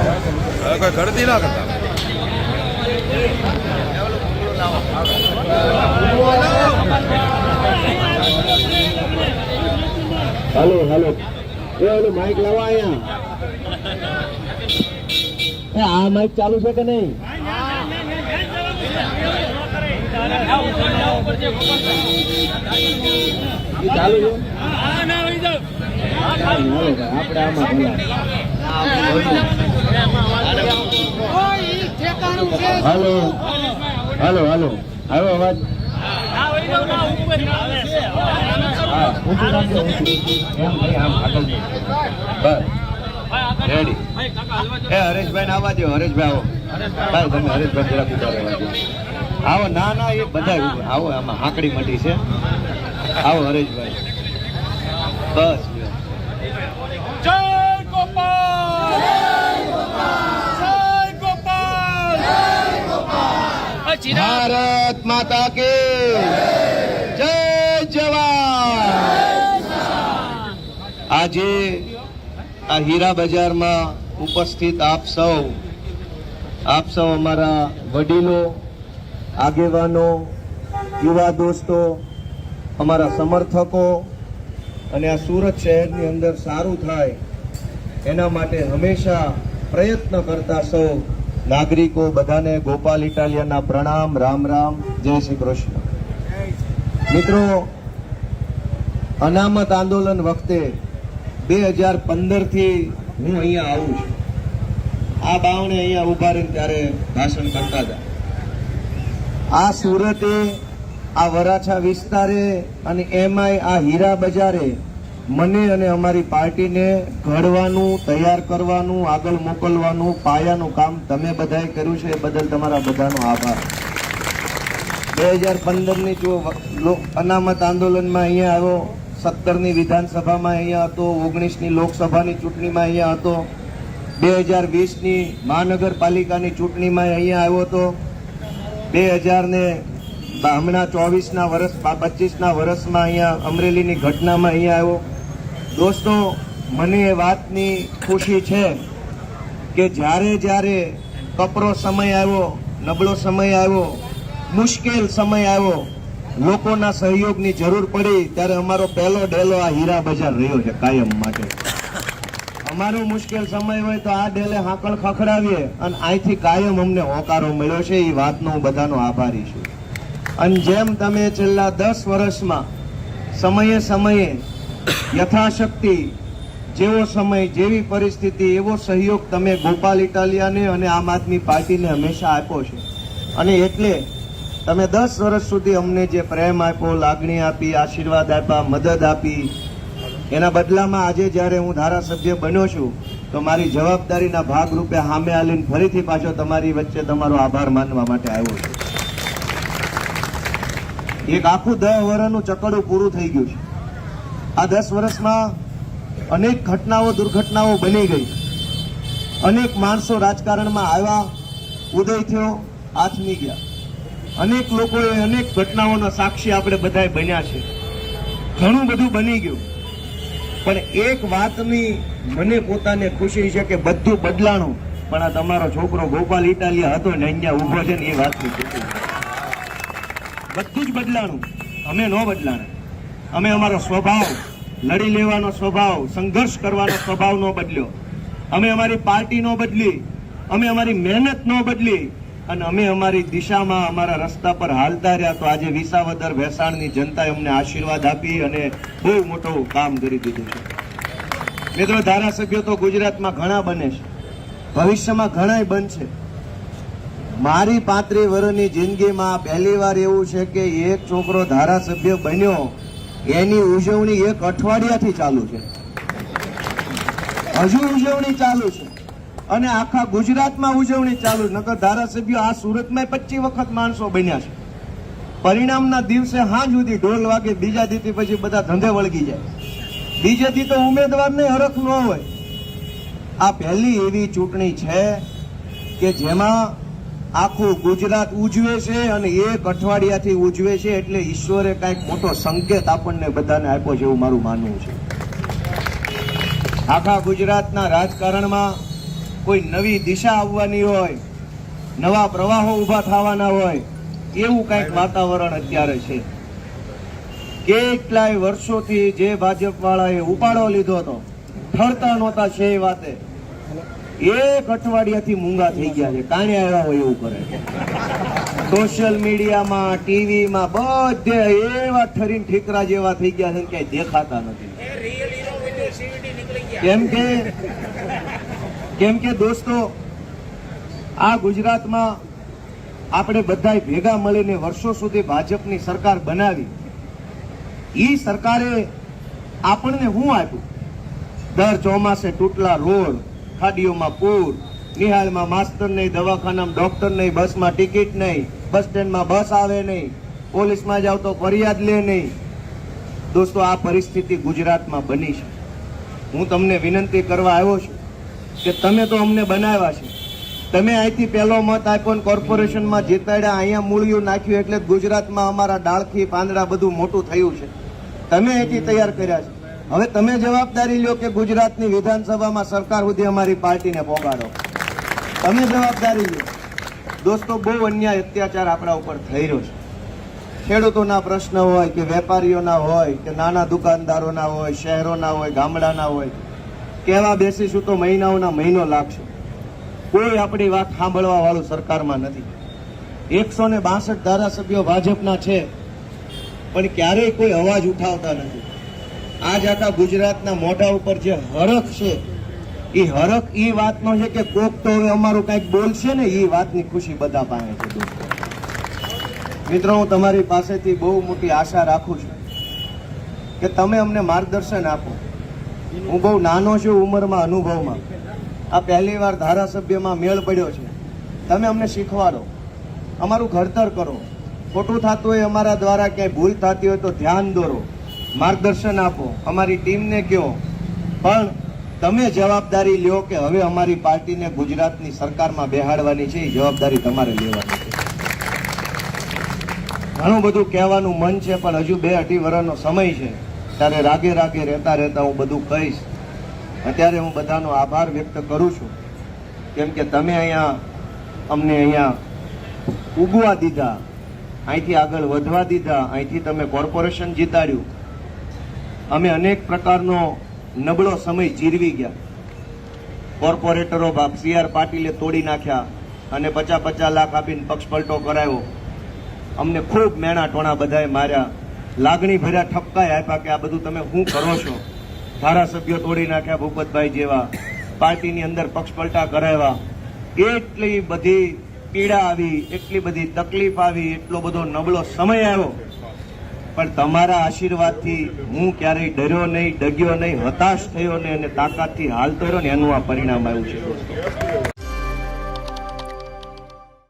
કોઈ ગળતી ના કરતા હાલો હાલો. એ માઇક લાવા અહીંયા. આ માઇક ચાલુ છે કે નહીં? ચાલુ છે? આપણે આમાં. હાલો. હાલો હાલો. આવ્યો અવાજ. રેડી એ હરેશભાઈ આવવા દો, હરેશભાઈ આવો. ભાઈ તમે હરેશભાઈ ઊભા આવો, ના ના, એ બધા આવો, આમાં હાંકડી મટી છે. આવો હરેશભાઈ. બસ. ભારત માતા કે જય જવાન. આજે આ હીરા બજારમાં ઉપસ્થિત આપ સૌ આપ સૌ અમારા વડીલો, આગેવાનો, યુવા દોસ્તો, અમારા સમર્થકો અને આ સુરત શહેરની અંદર સારું થાય એના માટે હંમેશા પ્રયત્ન કરતા સૌ નાગરિકો બધાને ગોપાલ ઇટાલિયાના પ્રણામ, રામ રામ, જય શ્રી કૃષ્ણ. મિત્રો, અનામત આંદોલન વખતે બે હજાર પંદરથી હું અહીંયા આવું છું. આ બાવણે અહીંયા ઊભા રહીને ત્યારે ભાષણ કરતા હતા. આ સુરતે, આ વરાછા વિસ્તારે અને એમાંય આ હીરા બજારે મને અને અમારી પાર્ટીને ઘડવાનું, તૈયાર કરવાનું, આગળ મોકલવાનું, પાયાનું કામ તમે બધાએ કર્યું છે, એ બદલ તમારા બધાનો આભાર. બે હજાર પંદરની જો અનામત આંદોલનમાં અહીંયા આવ્યો, સત્તરની વિધાનસભામાં અહીંયા હતો, ઓગણીસની લોકસભાની ચૂંટણીમાં અહીંયા હતો, બે હજાર વીસની મહાનગરપાલિકાની ચૂંટણીમાં અહીંયા આવ્યો હતો, બે હજારને હમણાં ચોવીસના વર્ષ પચીસના વર્ષમાં અહીંયા અમરેલીની ઘટનામાં અહીંયા આવ્યો દોસ્તો, મને એ વાતની ખુશી છે કે જ્યારે જ્યારે કપરો સમય આવ્યો, નબળો સમય આવ્યો, મુશ્કેલ સમય આવ્યો, લોકોના સહયોગની જરૂર પડી, ત્યારે અમારો પહેલો ડેલો આ હીરા બજાર રહ્યો છે કાયમ માટે. અમારો મુશ્કેલ સમય હોય તો આ ડેલે હાંકળ ખખડાવીએ અને અહીંથી કાયમ અમને હોકારો મળ્યો છે. એ વાતનો હું બધાનો આભારી છું. અને જેમ તમે છેલ્લા દસ વર્ષમાં સમયે સમયે યથાશક્તિ જેવો સમય, જેવી પરિસ્થિતિ, એવો સહયોગ તમે ગોપાલ ઇટાલિયાને અને આમ આદમી પાર્ટીને હંમેશા આપ્યો છે. અને એટલે તમે દસ વર્ષ સુધી અમને જે પ્રેમ આપ્યો, લાગણી આપી, આશીર્વાદ આપ્યા, મદદ આપી, એના બદલામાં આજે જ્યારે હું ધારાસભ્ય બન્યો છું, તો મારી જવાબદારીના ભાગરૂપે સામે આલીને ફરીથી પાછો તમારી વચ્ચે તમારો આભાર માનવા માટે આવ્યો છું. એક આખું દહ વર્ષનું ચકડું પૂરું થઈ ગયું છે. આ દસ વર્ષમાં અનેક ઘટનાઓ, દુર્ઘટનાઓ બની ગઈ. અનેક માણસો રાજકારણમાં આવ્યા, ઉદય થયો આથમી ગયા. અનેક લોકોએ અનેક ઘટનાઓના સાક્ષી આપણે બધાએ બન્યા છે. ઘણું બધું બની ગયું. પણ એક વાતની મને પોતાને ખુશી છે કે બધું બદલાણું. પણ આ તમારો છોકરો ગોપાલ ઇટાલિયા હતો ને અહીંયા ઊભો છે ને એ વાતની બધું જ બદલાણું. અમે ન બદલાણા. અમે અમારો સ્વભાવ, લડી લેવાનો સ્વભાવ, સંઘર્ષ કરવાનો સ્વભાવ ન બદલ્યો. અમે અમારી પાર્ટી નો બદલી, અમે અમારી મહેનત ન બદલી, અને અમે અમારી દિશામાં અમારા રસ્તા પર હાલતા રહ્યા. તો આજે વિસાવદર ભેસાણની જનતાએ અમને આશીર્વાદ આપી અને બહુ મોટું કામ કરી દીધું છે. મિત્રો, ધારાસભ્યો તો ગુજરાતમાં ઘણા બને છે. ભવિષ્યમાં ઘણાય બનશે. મારી પાંત્રીસ વર્ષની જિંદગીમાં પહેલી વાર એવું છે કે એક છોકરો ધારાસભ્ય બન્યો એની ઉજવણી એક અઠવાડિયાથી ચાલુ છે. હજુ ઉજવણી ચાલુ છે. અને આખા ગુજરાતમાં ઉજવણી ચાલુ છે. નકર ધારાસભ્યો આ સુરતમાં પચીસ વખત માણસો બન્યા છે. પરિણામના દિવસે હાં સુધી ઢોલ વાગે, બીજા દીથી પછી બધા ધંધે વળગી જાય. બીજેથી તો ઉમેદવારને હરખ ન હોય. આ પહેલી એવી ચૂંટણી છે કે જેમાં આખું ગુજરાત ઉજવે છે અને એક અઠવાડિયાથી ઉજવે છે એટલે ઈશ્વરે કાંઈક મોટો સંકેત આપણને બધાને આપ્યો છે એવું મારું માનવું છે. આખા ગુજરાતના રાજકારણમાં કોઈ નવી દિશા આવવાની હોય, નવા પ્રવાહો ઊભા થવાના હોય, એવું કંઈક વાતાવરણ અત્યારે છે. કેટલાય વર્ષોથી જે ભાજપ વાળાએ ઉપાડો લીધો હતો, ઠરતા નહોતા છે એ વાતે. એક અઠવાડિયાથી મૂંગા થઈ ગયા છે. કાણે આવ્યા હોય એવું કરે છે? સોશિયલ મીડિયામાં ટીવીમાં બધે એવા ઠરીને ઠીકરા જેવા થઈ ગયા છે ક્યાંય દેખાતા નથી. કેમ કે કેમ કે દોસ્તો આ ગુજરાતમાં આપણે બધાય ભેગા મળીને વર્ષો સુધી ભાજપની સરકાર બનાવી. એ સરકારે આપણને શું આપ્યું? દર ચોમાસે તૂટલા રોડ ખાડીઓમાં પૂર, નિહાળમાં માસ્તર નહીં, દવાખાનામાં ડોક્ટર નહીં, બસમાં ટિકિટ નહીં, બસ સ્ટેન્ડમાં બસ આવે નહીં, પોલીસમાં જાવ તો ફરિયાદ લે નહીં. દોસ્તો, આ પરિસ્થિતિ ગુજરાતમાં બની છે. હું તમને વિનંતી કરવા આવ્યો છું કે તમે તો અમને બનાવ્યા છે. તમે અહીંથી પહેલો મત આપ્યો ને કોર્પોરેશનમાં જીતાડ્યા, અહીંયા મૂળિયું નાખ્યું એટલે ગુજરાતમાં અમારા ડાળખી પાંદડા બધું મોટું થયું છે. તમે અહીંથી તૈયાર કર્યા છે. હવે તમે જવાબદારી લ્યો કે ગુજરાતની વિધાનસભામાં સરકાર સુધી અમારી પાર્ટીને પહોંચાડો તમે જવાબદારી લો. દોસ્તો, બહુ અન્યાય અત્યાચાર આપણા ઉપર થઈ રહ્યો છે. ખેડૂતોના પ્રશ્ન હોય કે વેપારીઓના હોય કે નાના દુકાનદારોના હોય, શહેરોના હોય, ગામડાના હોય કહેવા બેસીશું તો મહિનાઓના મહિનો લાગશે. કોઈ આપણી વાત સાંભળવા વાળું સરકારમાં નથી. એકસો ને બાસઠ ધારાસભ્યો ભાજપના છે, પણ ક્યારેય કોઈ અવાજ ઉઠાવતા નથી. આજ આખા ગુજરાતના મોઢા ઉપર જે હરખ છે એ હરખ એ વાતનો છે કે કોક તો હવે અમારું કાંઈક બોલશે ને એ વાતની ખુશી બધા પાસે છે. મિત્રો, હું તમારી પાસેથી બહુ મોટી આશા રાખું છું કે તમે અમને માર્ગદર્શન આપો. હું બહુ નાનો છું ઉંમરમાં, અનુભવમાં. આ પહેલી વાર ધારાસભ્યમાં મેળ પડ્યો છે. તમે અમને શીખવાડો. અમારું ઘડતર કરો. ખોટું થતું હોય અમારા દ્વારા, ક્યાંય ભૂલ થતી હોય તો ધ્યાન દોરો. માર્ગદર્શન આપો. અમારી ટીમને કહો. પણ તમે જવાબદારી લ્યો કે હવે અમારી પાર્ટીને ગુજરાતની સરકારમાં બેહાડવાની છે, એ જવાબદારી તમારે લેવાની છે. ઘણું બધું કહેવાનું મન છે, પણ હજુ બે અઢી વર્ષનો સમય છે. ત્યારે રાગે રાગે રહેતા રહેતા હું બધું કહીશ. અત્યારે હું બધાનો આભાર વ્યક્ત કરું છું. કેમ કે તમે અહીંયા અમને અહીંયા ઉગવા દીધા. અહીંથી આગળ વધવા દીધા. અહીંથી તમે કોર્પોરેશન જીતાડ્યું. અમે અનેક પ્રકારનો નબળો સમય જીરવી ગયા. કોર્પોરેટરો સી આર પાટીલે તોડી નાખ્યા અને પચાસ પચાસ લાખ આપીને પક્ષપલટો કરાયો. અમને ખૂબ મેણા ટોણા બધાએ માર્યા. લાગણી ભર્યા ઠપકાય આપ્યા કે આ બધું તમે શું કરો છો? ધારાસભ્યો તોડી નાખ્યા ભૂપતભાઈ જેવા. પાર્ટીની અંદર પક્ષપલટા કરાવ્યા. એટલી બધી પીડા આવી, એટલી બધી તકલીફ આવી, એટલો બધો નબળો સમય આવ્યો. પણ તમારા આશીર્વાદથી હું ક્યારેય ડર્યો નહીં, ડગ્યો નહીં, હતાશ થયો નહીં અને તાકાતથી હાલતો રહ્યો ને એનું આ પરિણામ આવ્યું છે, દોસ્તો.